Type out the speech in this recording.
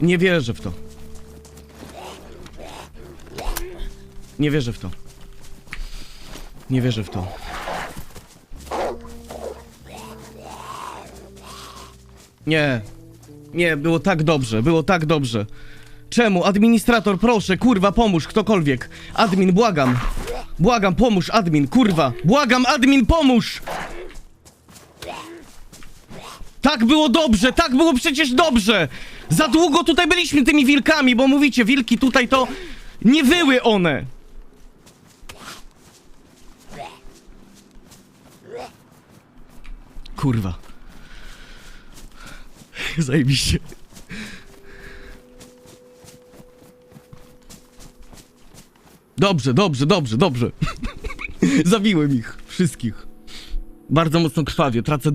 Nie wierzę w to. Nie wierzę w to. Nie wierzę w to. Nie. Nie, było tak dobrze, było tak dobrze. Czemu? Administrator, proszę, kurwa, pomóż, ktokolwiek. Admin, błagam. Błagam, pomóż, admin, kurwa. Błagam, admin, pomóż! Tak było dobrze, tak było przecież dobrze! Za długo tutaj byliśmy tymi wilkami, bo mówicie, wilki tutaj to... Nie wyły one! Kurwa. Zajebiście. Dobrze, dobrze, dobrze, dobrze. Zabiłem ich, wszystkich. Bardzo mocno krwawie, tracę duszę.